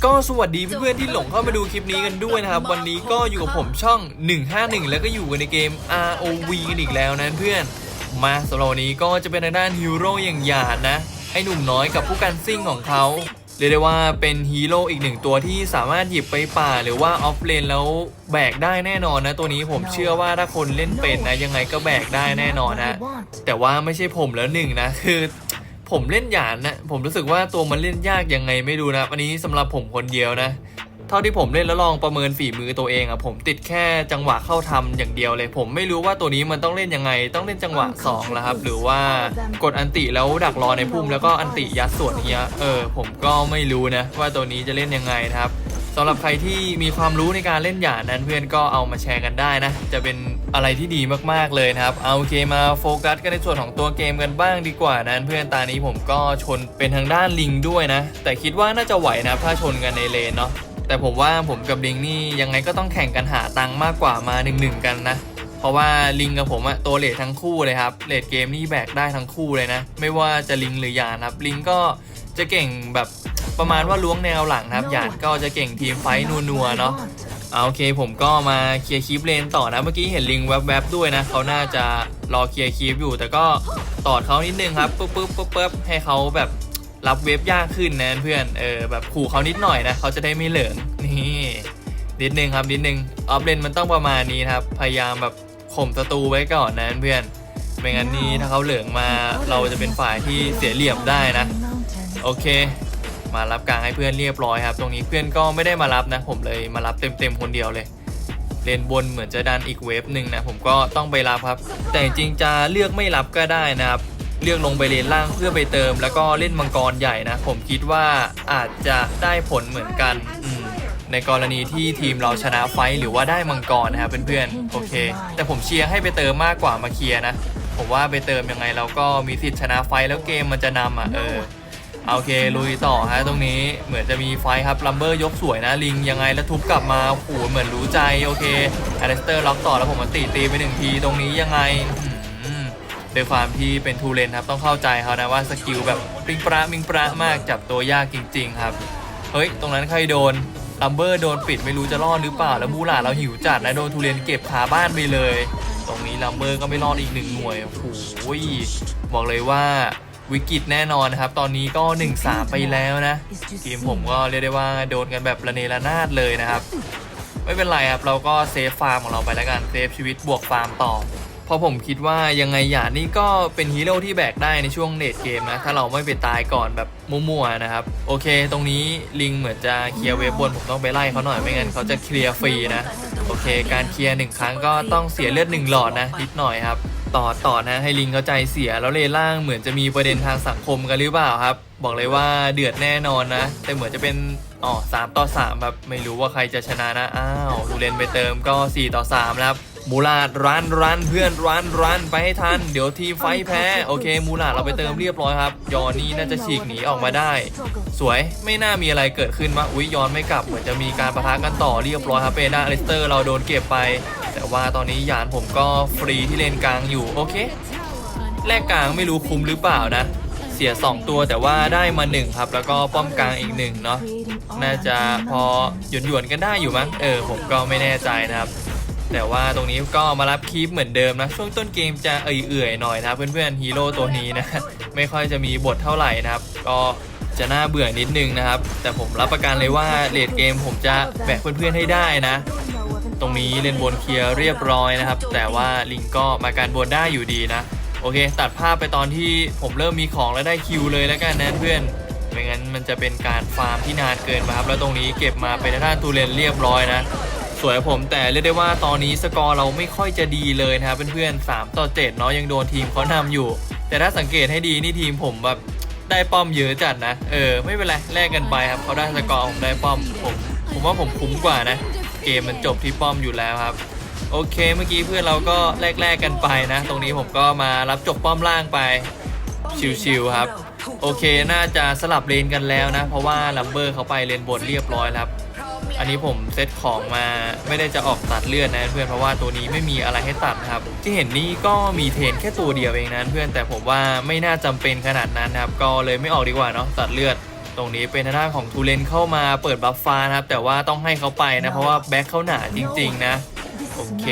เอาละฮะก็สวัสดีเพื่อนๆที่หลงเข้ามาดูคลิปนี้กันด้วยนะครับ วันนี้ก็อยู่กับผมช่อง 151 แล้วก็อยู่กันในเกม ROV กันอีกแล้วนะเพื่อน มาสำหรับวันนี้ก็จะเป็นทางด้านฮีโร่อย่างหยาดนะ ไอ้หนุ่มน้อยกับผู้กันซิ่งของเขาเรียกได้ว่าเป็นฮีโร่อีกหนึ่งตัวที่สามารถหยิบไปป่าหรือว่าออฟเลนแล้วแบกได้แน่นอนนะ ตัวนี้ผมเชื่อว่าถ้าคนเล่นเป็นนะยังไงก็แบกได้แน่นอนนะ แต่ว่าไม่ใช่ผมแล้วหนึ่งนะคือ ผมเล่นหยานนะ ผมรู้สึกว่าตัวมันเล่นยากยังไงไม่รู้นะอันนี้สำหรับผมคนเดียวนะ เท่าที่ผมเล่นแล้วลองประเมินฝีมือตัวเองอะผมติดแค่จังหวะเข้าทำอย่างเดียวเลย ผมไม่รู้ว่าตัวนี้มันต้องเล่นยังไง ต้องเล่นจังหวะ2แล้วครับ หรือว่ากดอันติแล้วดักรอในพุ่มแล้วก็อันติยัดส่วนเนี้ย เออ ผมก็ไม่รู้นะ ว่าตัวนี้จะเล่นยังไงนะครับสำหรับใครที่มีความรู้ในการเล่นหยาดนั้นเพื่อนก็เอามาแชร์กันได้นะ จะเป็น อะไรที่ดีมากๆเลยนะครับ เอาโอเคมาโฟกัสกันในส่วนของตัวเกมกันบ้างดีกว่านั้นเพื่อนตานี้ผมก็ชนเป็นทางด้านลิงด้วยนะ แต่คิดว่าน่าจะไหวนะถ้าชนกันในเลนเนาะแต่ผมว่าผมกับลิงนี่ยังไงก็ต้องแข่งกันหาตังค์มากกว่ามาหนึ่งหนึ่งกันนะเพราะว่าลิงกับผมอะตัวเลททั้งคู่เลยครับเลทเกมนี่แบกได้ทั้งคู่เลยนะ ไม่ว่าจะลิงหรือยานครับลิงก็จะเก่งแบบประมาณว่าล้วงแนวหลังครับยานก็จะเก่งทีมไฟนัวๆเนาะ เอาโอเคผมก็มาเคลียร์คลิปเลนต่อนะเมื่อกี้เห็นลิงแวบๆด้วยนะเขาน่าจะรอเคลียร์คลิปอยู่ แต่ก็ตอดเขานิดนึงครับปุ๊บปุ๊บปุ๊บปุ๊บให้เขาแบบรับเว็บยากขึ้นนะเพื่อนเออแบบขู่เขานิดหน่อยนะเขาจะได้ไม่เหลิงนี่นิดนึงครับนิดนึงออฟเลนมันต้องประมาณนี้ครับพยายามแบบข่มศัตรูไว้ก่อนนะเพื่อนไม่งั้นนี่ถ้าเขาเหลืองมาเราจะเป็นฝ่ายที่เสียเหลี่ยมได้นะ โอเค มารับกลางให้เพื่อนเรียบร้อยครับ ตรงนี้เพื่อนก็ไม่ได้มารับนะ ผมเลยมารับเต็มๆคนเดียวเลยเลนบนเหมือนจะดันอีกเวฟหนึ่งนะผมก็ต้องไปรับครับ แต่จริงจะเลือกไม่รับก็ได้นะครับ เลือกลงไปเลนล่างเพื่อไปเติม แล้วก็เล่นมังกรใหญ่นะ ผมคิดว่าอาจจะได้ผลเหมือนกันในกรณีที่ทีมเราชนะไฟหรือว่าได้มังกรนะครับเพื่อนๆโอเค แต่ผมเชียร์ให้ไปเติมมากกว่ามาเคลียร์นะ ผมว่าไปเติมยังไงเราก็มีสิทธิ์ชนะไฟแล้วเกมมันจะนำอะเออ โอเคลุยต่อฮะตรงนี้เหมือนจะมีไฟครับลัมเบอร์ยกสวยนะลิงยังไงแล้วทุบกลับมาโอ้โหเหมือนรู้ใจโอเคอเลสเตอร์ล็อกต่อแล้วผมมาตีตีไปหนึ่งทีตรงนี้ยังไงอื้อหือด้วยความที่เป็นทูเลนครับต้องเข้าใจเขานะว่าสกิลแบบปิงประมิงประมากจับตัวยากจริง ๆ ครับ เฮ้ย ตรงนั้นใครโดนลัมเบอร์โดนปิดไม่รู้จะรอดหรือเปล่า แล้วมูหลาเราหิวจัดนะโดนทูเลนเก็บขาบ้านไปเลย ตรงนี้ลัมเบอร์ก็ไม่รอดอีกหนึ่งหน่วยโอ้โหบอกเลยว่า วิกฤตแน่นอนนะครับ ตอนนี้ก็ 1-3 ไปแล้วนะทีมผมก็เรียกได้ว่าโดนกันแบบระเนระนาดเลยนะครับ ไม่เป็นไรครับ เราก็เซฟฟาร์มของเราไปแล้วกันเซฟชีวิตบวกฟาร์มต่อ เพราะผมคิดว่ายังไงหยาดนี่ก็เป็นฮีโร่ที่แบกได้ในช่วงเนตเกมนะ ถ้าเราไม่ไปตายก่อนแบบมั่วๆนะครับ โอเค ตรงนี้ลิงเหมือนจะเคลียร์เวฟบนผมต้องไปไล่เขาหน่อยไม่งั้นเขาจะเคลียร์ฟรีนะ โอเค การเคลียร์หนึ่งครั้งก็ต้องเสียเลือดหนึ่งหลอดนะนิดหน่อยครับ ต่อต่อนะให้ลิงเขาใจเสียแล้วเลนล่างเหมือนจะมีประเด็นทางสังคมกันหรือเปล่าครับ บอกเลยว่าเดือดแน่นอนนะ แต่เหมือนจะเป็นอ๋อสามต่อสามแบบไม่รู้ว่าใครจะชนะนะอ้าวดูเลนไปเติมก็ 4 ต่อ3แล้วครับมูลาดรันรันเพื่อนรันรันไปให้ทัน เดี๋ยวทีไฟแพ้ โอเค มูลาดเราไปเติมเรียบร้อยครับ ยอนนี่น่าจะฉีกหนีออกมาได้ สวยไม่น่ามีอะไรเกิดขึ้นวะอุ้ยยอนไม่กลับเหมือนจะมีการประทะกันต่อเรียบร้อยครับเปด้าอลิสเตอร์เราโดนเก็บไป แต่ว่าตอนนี้ยานผมก็ฟรีที่เลนกลางอยู่โอเคแรกกลางไม่รู้คุ้มหรือเปล่านะ เสีย 2 ตัวแต่ว่าได้มา 1 ครับ แล้วก็ป้อมกลางอีก1เนาะน่าจะพอหยวนหยวนๆกันได้อยู่มั้งเออผมก็ไม่แน่ใจนะครับแต่ว่าตรงนี้ก็มารับคีปเหมือนเดิมนะ ช่วงต้นเกมจะเอื่อยๆหน่อยนะเพื่อนๆฮีโร่ตัวนี้นะ ไม่ค่อยจะมีบทเท่าไหร่นะครับ ก็จะน่าเบื่อนิดนึงนะครับ แต่ผมรับประกันเลยว่าเลดเกมผมจะแบกเพื่อนๆให้ได้นะ ตรงนี้เลนบนเคลียร์เรียบร้อยนะครับ แต่ว่าลิงก็มาการบนได้อยู่ดีนะ โอเค ตัดภาพไปตอนที่ผมเริ่มมีของแล้วได้คิวเลยแล้วกันนะเพื่อนไม่งั้นมันจะเป็นการฟาร์มที่นานเกินไปครับ แล้วตรงนี้เก็บมาเป็นด้าตูเลนเรียบร้อยนะ สวยผมแต่เรียกได้ว่าตอนนี้สกอร์เราไม่ค่อยจะดีเลยนะครับเพื่อนๆ3ต่อ7เนาะยังโดนทีมเขานำอยู่ แต่ถ้าสังเกตให้ดีนี่ทีมผมแบบได้ป้อมเยอะจัดนะ เออไม่เป็นไรแลกกันไปครับเขาได้สกอร์ผมได้ป้อมผมผมว่าผมคุ้มกว่านะ เกมมันจบที่ป้อมอยู่แล้วครับ โอเคเมื่อกี้เพื่อนเราก็แลกๆกันไปนะ ตรงนี้ผมก็มารับจบป้อมล่างไปชิวๆครับ โอเคน่าจะสลับเลนกันแล้วนะ เพราะว่าลัมเบอร์เขาไปเลนบนเรียบร้อยครับอันนี้ผมเซตของมาไม่ได้จะออกตัดเลือดนะเพื่อนเพราะว่าตัวนี้ไม่มีอะไรให้ตัดครับ ที่เห็นนี่ก็มีเทนแค่ตัวเดียวเองนะเพื่อนแต่ผมว่าไม่น่าจำเป็นขนาดนั้นครับ ก็เลยไม่ออกดีกว่าเนาะตัดเลือด ตรงนี้เป็นทางด้านของทูเลนเข้ามาเปิดบัฟฟ้านะครับ แต่ว่าต้องให้เขาไปนะเพราะว่าแบ็คเขาหนาจริง ๆ นะ โอเค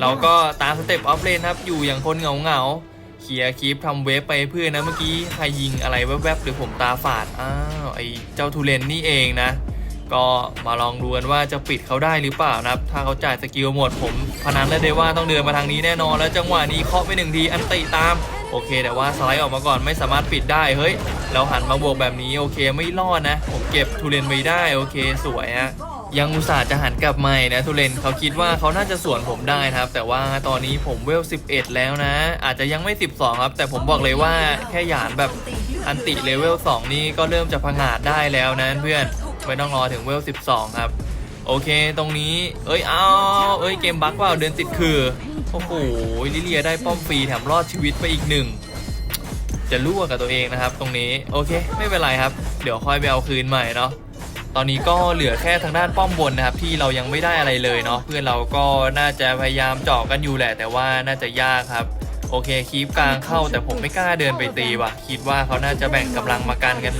เราก็ตามสเต็ปออฟเลนครับ อยู่อย่างคนเหงาๆเคียร์คีปทำเวฟไปเพื่อนนะเมื่อกี้ใครยิงอะไรแวบๆหรือผมตาฝาดอ้าวไอ้เจ้าทูเลนนี่เองนะ ก็มาลองดูกันว่าจะปิดเขาได้หรือเปล่านะครับ ถ้าเขาจ่ายสกิลหมดผมพนันได้เลยว่าต้องเดินมาทางนี้แน่นอนแล้วจังหวะนี้เคาะไปหนึ่งทีอันติตาม โอเค แต่ว่าสไลด์ออกมาก่อนไม่สามารถปิดได้เฮ้ยเราหันมาบวกแบบนี้โอเคไม่รอดนะ ผมเก็บทูเลนไว้ได้โอเคสวยฮะยังอุตส่าห์จะหันกลับมาอีกนะทุเรนเขาคิดว่าเขาน่าจะสวนผมได้นะครับ แต่ว่าตอนนี้ผมเวล 11 แล้วนะ อาจจะยังไม่ 12 ครับ แต่ผมบอกเลยว่าแค่หยานแบบอันติเลเวล 2 นี่ก็เริ่มจะพังอาจได้แล้วนะเพื่อนไม่ต้องรอถึงเวล 12 ครับ โอเค ตรงนี้ เอ้ยเอาเอ้ยเกมบั๊กเปล่าเดินติดคือ โอ้โหลิเลียได้ป้อมฟรีแถมรอดชีวิตไปอีกหนึ่ง จะรั่วกับตัวเองนะครับ ตรงนี้โอเค ไม่เป็นไรครับ เดี๋ยวค่อยไปเอาคืนใหม่เนาะตอนนี้ก็เหลือแค่ทางด้านป้อมบนนะครับ ที่เรายังไม่ได้อะไรเลยเนาะเพื่อนเราก็น่าจะพยายามเจาะกันอยู่แหละ แต่ว่าน่าจะยากครับโอเคคีปกลางเข้าแต่ผมไม่กล้าเดินไปตีว่ะ คิดว่าเขาน่าจะแบ่งกำลังมากันกัน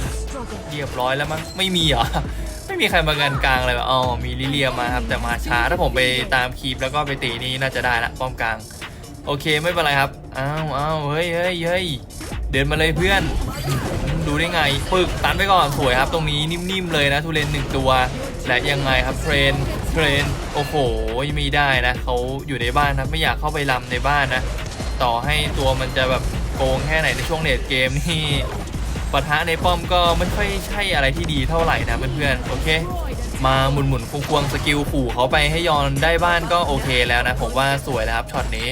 เรียบร้อยแล้วมั้งไม่มีเหรอ ไม่มีใครมากันกลางเลยว่ะอ๋อมีลิเลียมาครับแต่มาช้าถ้าผมไปตามคีปแล้วก็ไปตีนี่น่าจะได้ละป้อมกลาง โอเคไม่เป็นไรครับอ้าวอ้าวเฮ้ยเฮ้ยเฮ้ยเดินมาเลยเพื่อน ดูได้ไงปึกตันไปก่อนสวยครับ ตรงนี้นิ่มๆเลยนะทุเรนหนึ่งตัวและยังไงครับเทรนเทรนโอ้โหไม่ได้นะเขาอยู่ในบ้านนะไม่อยากเข้าไปลำในบ้านนะ ต่อให้ตัวมันจะแบบโกงแค่ไหนในช่วงเลดเกมนี่ ปะทะในป้อมก็ไม่ค่อยใช่อะไรที่ดีเท่าไหร่นะเพื่อนๆโอเค มาหมุนหมุนๆควงสกิลขู่เขาไปให้ยอนได้บ้านก็โอเคแล้วนะ ผมว่าสวยแล้วครับช็อตนี้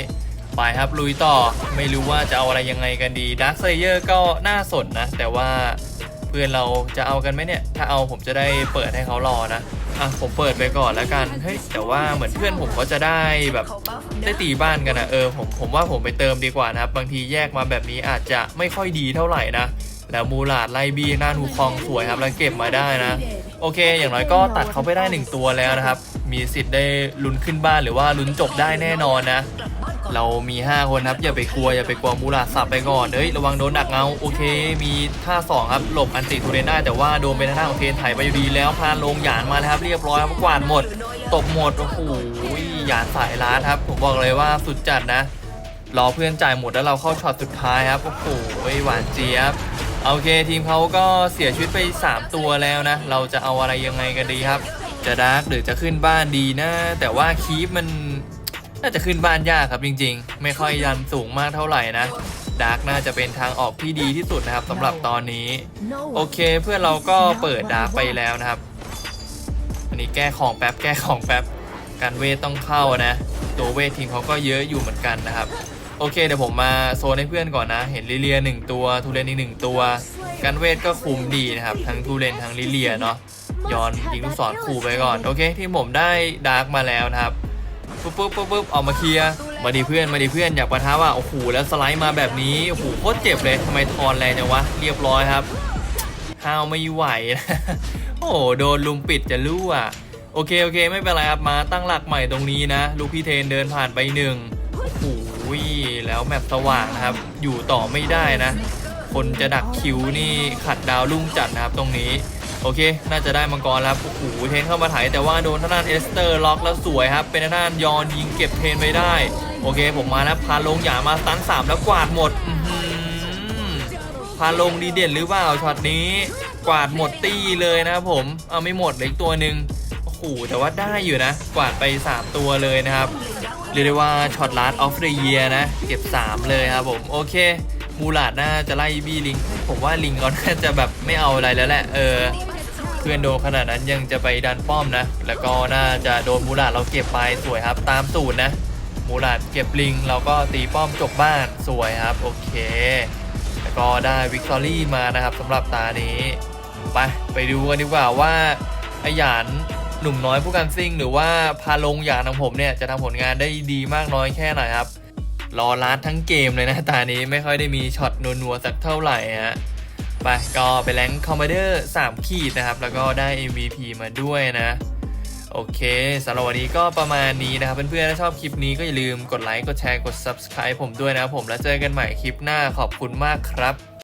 ไปครับลุยต่อไม่รู้ว่าจะเอาอะไรยังไงกันดีดักเซเยอร์ก็น่าสนนะ แต่ว่าเพื่อนเราจะเอากันไหมเนี่ย ถ้าเอาผมจะได้เปิดให้เขารอนะอะผมเปิดไปก่อนแล้วกันเฮ้ยแต่ว่าเหมือนเพื่อนผมก็จะได้แบบได้ตีบ้านกันนะเออผมผมว่าผมไปเติมดีกว่านะครับบางทีแยกมาแบบนี้อาจจะไม่ค่อยดีเท่าไหร่นะ แล้วมูลาดไลบีหน้านูคองสวยครับแล้วเก็บมาได้นะ โอเค อย่างน้อยก็ตัดเขาไปได้หนึ่งตัวแล้วนะครับ มีสิทธิ์ได้ลุ้นขึ้นบ้านหรือว่าลุ้นจบได้แน่นอนนะ เรามี 5 คนครับอย่าไปกลัวอย่าไปกลัวมูลาสับไปก่อนเฮ้ยระวังโดนดักเงาโอเค มีท่า2ครับหลบอันติทูเรนได้แต่ว่าโดนเป็นท่าของเทนไถไปอยู่ดีแล้วพานลงหยานมาแล้วครับเรียบร้อยครับกวาดหมดตบหมดโอ้โหหยานสายล้านครับผมบอกเลยว่าสุดจัดนะรอเพื่อนจ่ายหมดแล้วเราเข้าช็อตสุดท้ายครับโอ้โหหวานเจี๊ยบ โอเคทีมเขาก็เสียชีวิตไป 3 ตัวแล้วนะ เราจะเอาอะไรยังไงกันดีครับ จะดาร์กหรือจะขึ้นบ้านดีนะ แต่ว่าคีปมันน่าจะขึ้นบ้านยากครับจริง ๆ ไม่ค่อยยันสูงมากเท่าไหร่นะดาร์กน่าจะเป็นทางออกที่ดีที่สุดนะครับสำหรับตอนนี้ โอเคเพื่อนเราก็เปิดดาร์กไปแล้วนะครับ อันนี้แก้ของแป๊บแก้ของแป๊บการเวทต้องเข้านะ ตัวเวททีมเขาก็เยอะอยู่เหมือนกันนะครับ โอเคเดี๋ยวผมมาโซนให้เพื่อนก่อนนะ เห็นลิเลียหนึ่งตัวทูเรนอีกหนึ่งตัวการเวทก็คุมดีนะครับ ทั้งทูเรนทั้งลิเลียเนาะย้อนยิงลูกศรขู่ไปก่อน โอเค ที่ผมได้ดาร์กมาแล้วนะครับปุ๊บปุ๊บปุ๊บปุ๊บออกมาเคลียร์มาดีเพื่อนมาดีเพื่อนอยากประทะว่าโอ้โหแล้วสไลด์มาแบบนี้โอ้โหโคตรเจ็บเลยทำไมทอนแรงจังวะเรียบร้อยครับห้าวไม่ไหวนะโอ้โหโดนลุมปิดจะรู้อะโอเคโอเค ไม่เป็นไรครับมาตั้งหลักใหม่ตรงนี้นะ ลูกพี่เทนเดินผ่านไปหนึ่ง แล้วแมปสว่างนะครับ อยู่ต่อไม่ได้นะ คนจะดักคิวนี่ขัดดาวรุ่งจัดนะครับตรงนี้ โอเค น่าจะได้มังกรแล้วโอ้โหเทนเข้ามาถ่ายแต่ว่าโดนท่างด้านเอสเตอร์ล็อกแล้วสวยครับ เป็นทาด้านยอนยิงเก็บเทนไปได้ โอเค ผมมาแล้วพาลงหยามาสตันสามแล้วกวาดหมดพาลงดีเด่นหรือเปล่าช็อตนี้ กวาดหมดตี้เลยนะครับผมเอาไม่หมดเลยอีกตัวหนึ่งโอ้โหแต่ว่าได้อยู่นะ กวาดไป 3 ตัวเลยนะครับ เรียกได้ว่าช็อตลาสออฟเดอะเยียนะ เก็บ 3 เลยครับผม โอเค มูลาดน่าจะไล่บี้ลิง ผมว่าลิงเขาน่าจะแบบไม่เอาอะไรแล้วแหละ เออ เพื่อนโดนขนาดนั้นยังจะไปดันป้อมนะ แล้วก็น่าจะโดนมูลาดเราเก็บไปสวยครับตามสูตรนะ มูลาดเก็บลิงเราก็ตีป้อมจบบ้านสวยครับ โอเค แล้วก็ได้วิกตอรี่มานะครับสำหรับตานี้ ไปไปดูกันดีกว่าว่าไอหยาน หนุ่มน้อยผู้กันซิ่ง หรือว่าพาลงหยานของผมเนี่ยจะทำผลงานได้ดีมากน้อยแค่ไหนครับ รอลัดทั้งเกมเลยนะตานี้ไม่ค่อยได้มีช็อตนัวๆสักเท่าไหร่ฮะไปก็ไปแรงคอมมานเดอร์3ขีดนะครับ แล้วก็ได้ MVP มาด้วยนะ โอเคสำหรับวันนี้ก็ประมาณนี้นะครับ เพื่อนๆ ถ้าชอบคลิปนี้ก็อย่าลืมกดไลค์ กดแชร์ กด Subscribe ผมด้วยนะครับผมแล้วเจอกันใหม่คลิปหน้าขอบคุณมากครับ